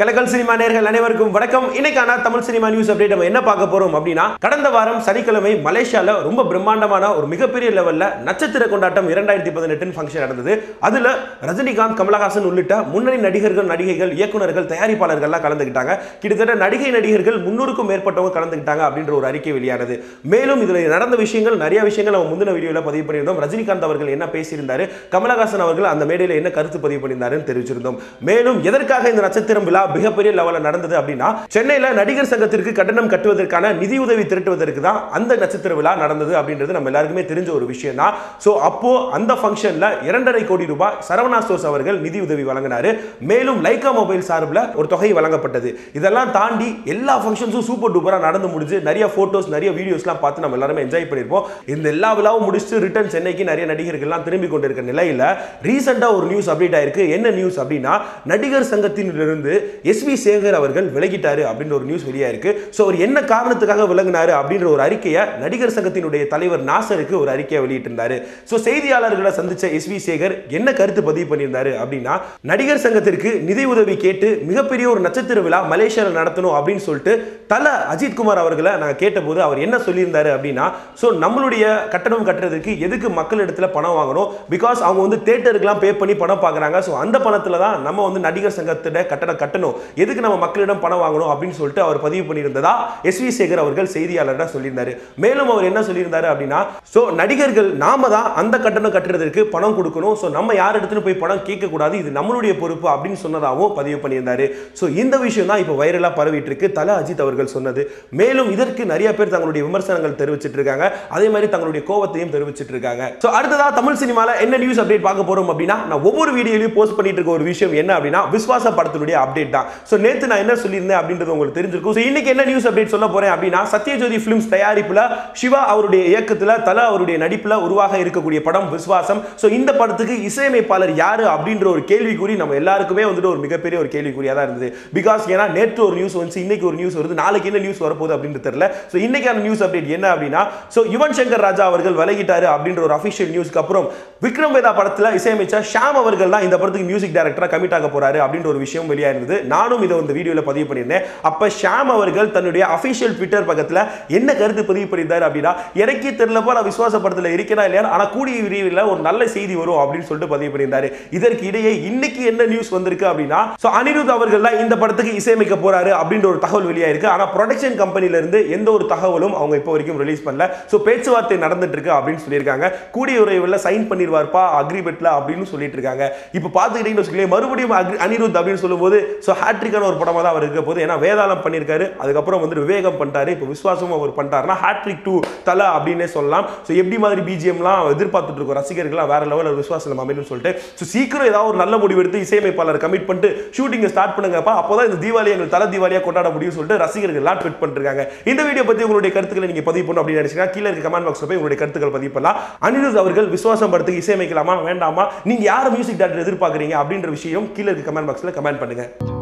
கலக்கல் cinema நேர்கள் அனைவருக்கும் வணக்கம். இன்னைக்கான தமிழ் சினிமா நியூஸ் அப்டேட் நம்ம என்ன பார்க்க போறோம் அப்படின்னா கடந்த வாரம் சனிக்கிழமை மலேசியால ரொம்ப பிரம்மாண்டமான ஒரு மிகப்பெரிய லெவல்ல நட்சத்திர கொண்டாட்டம் இரண்டாயிரத்தி பதினெட்டுன்னு ஃபங்க்ஷன் நடந்தது. அதுல ரஜினிகாந்த் கமலஹாசன் உள்ளிட்ட முன்னணி நடிகர்கள் நடிகைகள் இயக்குனர்கள் தயாரிப்பாளர்கள்லாம் கலந்துக்கிட்டாங்க கிட்டத்தட்ட நடிகை நடிகர்கள் முன்னூறுக்கும் மேற்பட்டவங்க கலந்துக்கிட்டாங்க அப்படின்ற ஒரு அறிக்கை வெளியானது. மேலும் இதுல நடந்த விஷயங்கள் நிறைய விஷயங்கள் நம்ம முந்தின வீடியோல பதிவு பண்ணியிருந்தோம். ரஜினிகாந்த் அவர்கள் என்ன பேசியிருந்தாரு கமலஹாசன் அவர்கள் அந்த மேடையில் என்ன கருத்து பதிவு பண்ணியிருந்தாருன்னு தெரிவிச்சிருந்தோம். மேலும் எதற்காக இந்த நட்சத்திரம் விழா மிகப்பெரிய லெவலில் நடந்தது அப்படின்னா சென்னையில் நடிகர் சங்கத்திற்கு கட்டணம் கட்டுவதற்கான நிதியுதவி திரட்டுவதற்கு தான் அந்த நட்சத்திர விழா நடந்தது அப்படின்றது நம்ம எல்லாருக்குமே தெரிஞ்ச ஒரு விஷயம் தான் ஸோ அப்போ அந்த ஃபங்க்ஷனில் இரண்டரை கோடி ரூபாய் சரவணா ஸ்டோர்ஸ் அவர்கள் நிதியுதவி வழங்கினார். மேலும் லைகா மொபைல் சார்பில் ஒரு தொகை வழங்கப்பட்டது. இதெல்லாம் தாண்டி எல்லா ஃபங்க்ஷன்ஸும் சூப்பர் டூப்பராக நடந்து முடிஞ்சு நிறைய ஃபோட்டோஸ் நிறைய வீடியோஸ்லாம் பார்த்து நம்ம எல்லாருமே என்ஜாய் பண்ணியிருப்போம். இந்த எல்லா விழாவும் முடிச்சுட்டு ரிட்டர்ன் சென்னைக்கு நிறைய நடிகர்கள்லாம் திரும்பி கொண்டிருக்க நிலையில் ரீசெண்டாக ஒரு நியூஸ் அப்டேட் ஆயிருக்கு. என்ன நியூஸ் அப்படின்னா நடிகர் எஸ் எஸ்வி சேகர் அவர்கள் விலகிட்டாரு அப்படின்ற ஒரு நியூஸ் வெளியாயிருக்கு ஸோ அவர் என்ன காரணத்துக்காக விலகினாரு அப்படின்ற ஒரு அறிக்கையை நடிகர் சங்கத்தினுடைய தலைவர் நாசருக்கு ஒரு அறிக்கையை வெளியிட்டிருந்தாரு. ஸோ செய்தியாளர்களை சந்திச்ச எஸ்வி சேகர் என்ன கருத்து பதிவு பண்ணியிருந்தாரு அப்படின்னா நடிகர் சங்கத்திற்கு நிதி உதவி கேட்டு மிகப்பெரிய ஒரு நட்சத்திர விழா மலேசியாவில் நடத்தணும் அப்படின்னு சொல்லிட்டு தல அஜித்குமார் அவர்களை நாங்கள் கேட்டபோது அவர் என்ன சொல்லியிருந்தாரு அப்படின்னா ஸோ நம்மளுடைய கட்டணம் கட்டுறதுக்கு எதுக்கு மக்கள் இடத்துல பணம் வாங்கணும்? பிகாஸ் அவங்க வந்து தேட்டருக்குலாம் பே பண்ணி பணம் பார்க்குறாங்க. ஸோ அந்த பணத்தில் தான் நம்ம வந்து நடிகர் சங்கத்திட கட்டணம் கட்டணும். எதுக்கு நம்ம மக்களிடம் பணம் வாங்கணும் அப்படின்னு சொல்லிட்டு அவர் பதிவு பண்ணியிருந்ததா? எஸ் வி சேகர் அவர்கள் செய்தியாளர்கிட்ட சொல்லியிருந்தாரு. மேலும் அவர் என்ன சொல்லியிருந்தாரு அப்படின்னா ஸோ நடிகர்கள் நாம தான் அந்த கட்டணம் கட்டுறதுக்கு பணம் கொடுக்கணும். ஸோ நம்ம யார் இடத்துல போய் பணம் கேட்கக்கூடாது. இது நம்மளுடைய பொறுப்பு அப்படின்னு சொன்னதாகவும் பதிவு பண்ணியிருந்தாரு. ஸோ இந்த விஷயம் தான் இப்போ வைரலாக பரவிட்டு இருக்கு தல அஜித் அவர்கள் சொன்னது. மேலும் இதற்கு நிறைய பேர் தங்களுடைய விமர்சனங்கள் தெரிவிச்சிட்டு இருக்காங்க அதே மாதிரி தங்களுடைய கோவத்தையும் தெரிவிச்சிட்டு இருக்காங்க ஸோ அடுத்ததாக தமிழ் சினிமாவில் என்ன நியூஸ் அப்டேட் பார்க்க போறோம் அப்படின்னா நான் ஒவ்வொரு வீடியோலையும் போஸ்ட் பண்ணிட்டு இருக்க ஒரு விஷயம் என்ன அப்படின்னா விஸ்வாச படத்தினுடைய அப்டேட் தான். ஸோ நேத்து நான் என்ன சொல்லியிருந்தேன் அப்படின்றது உங்களுக்கு தெரிஞ்சிருக்கும். ஸோ இன்னைக்கு என்ன நியூஸ் அப்டேட் சொல்ல போறேன் அப்படின்னா சத்யஜோதி ஃபிலிம்ஸ் தயாரிப்புல சிவா அவருடைய இயக்கத்துல தல அவருடைய நடிப்புல உருவாக இருக்கக்கூடிய படம் விஸ்வாசம். ஸோ இந்த படத்துக்கு இசையமைப்பாளர் யாரு அப்படின்ற ஒரு கேள்விக்குறி நம்ம எல்லாருக்குமே வந்துட்டு ஒரு மிகப்பெரிய ஒரு கேள்விக்குறியா தான் இருந்தது. பிகாஸ் ஏன்னா நேற்று ஒரு நியூஸ் வந்து இன்னைக்கு ஒரு நியூஸ் வருது நாளைக்கு என்ன நியூஸ் வரப்போகுது அப்படின்னு தெரியல. ஸோ இன்னைக்கான நியூஸ் அப்டேட் என்ன அப்படின்னா ஸோ யுவன் சங்கர் ராஜா அவர்கள் விலகிட்டாரு அப்படின்ற ஒரு அஃபிஷியல் நியூஸ்க்கு அப்புறம் விக்ரம் வேதா படத்துல இசையமைச்சா ஷாம் அவர்கள் தான் இந்த படத்துக்கு மியூசிக் டைரக்டராக கமிட் ஆக போறாரு அப்படின்ற ஒரு விஷயம் வெளியாக இருந்தது நானும் இதை வந்து வீடியோல பதிவு பண்ணியிருந்தேன். அப்ப ஷாம் அவர்கள் தன்னுடைய அஃபிஷியல் ட்விட்டர் பக்கத்துல என்ன கருத்து பதிவு பண்ணியிருந்தார் அப்படின்னா எனக்கே தெரியலப்பா நான் விசுவாச படத்துல இருக்கிறா இல்லையா ஆனா கூடிய விரைவில் ஒரு நல்ல செய்தி வரும் அப்படின்னு சொல்லிட்டு பதிவு பண்ணியிருந்தாரு. இதற்கு இடையே இன்னைக்கு என்ன நியூஸ் வந்திருக்கு அப்படின்னா ஸோ அனிருத் அவர்கள் தான் இந்த படத்துக்கு இசையமைக்க போறாரு அப்படின்ற ஒரு தகவல் வெளியாயிருக்கு. ஆனால் ப்ரொடக்ஷன் கம்பெனில இருந்து எந்த ஒரு தகவலும் அவங்க இப்போ வரைக்கும் ரிலீஸ் பண்ணல. ஸோ பேச்சுவார்த்தை நடந்துட்டு இருக்கு அப்படின்னு சொல்லியிருக்காங்க. கூடிய விரைவில் சைன் பண்ணிடுவார்ப்பா அக்ரிமெண்ட்ல அப்படின்னு சொல்லிட்டு இருக்காங்க. இப்போ பார்த்துக்கிட்டீங்கன்னு வச்சுக்கோங்களேன் மறுபடியும் அக்ரி- அனிருத் அப்படின்னு சொல்லும்போது ஸோ ஹேட்ரிக்கான ஒரு படமாக தான் அவர் இருக்க போது ஏன்னா வேதாளம் பண்ணியிருக்காரு. அதுக்கப்புறம் வந்து விவேகம் பண்ணிட்டாரு. இப்போ விஸ்வாசமும் அவர் பண்ணிட்டாருன்னா ஹேட்ரிக் டூ தலை அப்படின்னே சொல்லலாம். ஸோ எப்படி மாதிரி பிஜிஎம்லாம் எதிர்பார்த்துட்டு இருக்கோம் ரசிகர்கள்லாம் வேற லெவலில் விஸ்வாசம் நம்ம அமைன்னு சொல்லிட்டு. ஸோ சீக்கிரம் ஏதாவது ஒரு நல்ல முடிவு எடுத்து இசையமைப்பாளர் கமிட் பண்ணிட்டு ஷூட்டிங்கை ஸ்டார்ட் பண்ணுங்கப்பா. அப்போ தான் இந்த தீபாவளி எங்கள் தலை தீபாவளியாக கொண்டாட முடியும்னு சொல்லிட்டு ரசிகர்கள்லாம் ட்விட் பண்ணிருக்காங்க. இந்த வீடியோ பற்றி உங்களுடைய கருத்துக்களை நீங்கள் பதிவு பண்ணணும் அப்படின்னு நினைச்சீங்கன்னா கீழே இருக்க கமெண்ட் பாக்ஸில் போய் உங்களுடைய கருத்துக்கள் பதிவு பண்ணலாம். அனிருத் அவர்கள் விஸ்வாசம் படத்துக்கு இசையமைக்கலாமா? வேண்டாமா? நீங்கள் யார் மியூசிக் டேரக்டர் எதிர்பார்க்குறீங்க அப்படின்ற விஷயம் கீழே இருக்க கமெண்ட் பாக்ஸில் கமெண்ட் பண்ணுங்க.